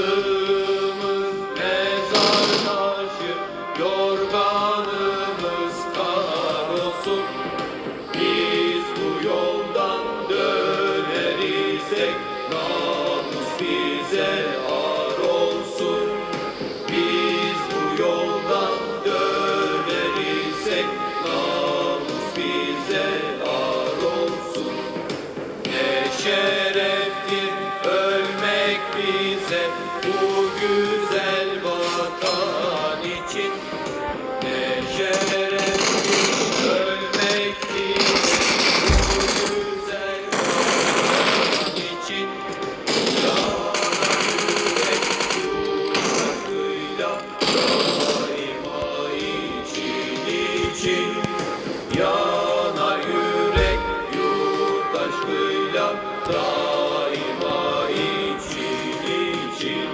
Yatağımız mezar taşı, yorganımız kan. Biz bu yoldan döneriz, namus bize. selam daima için.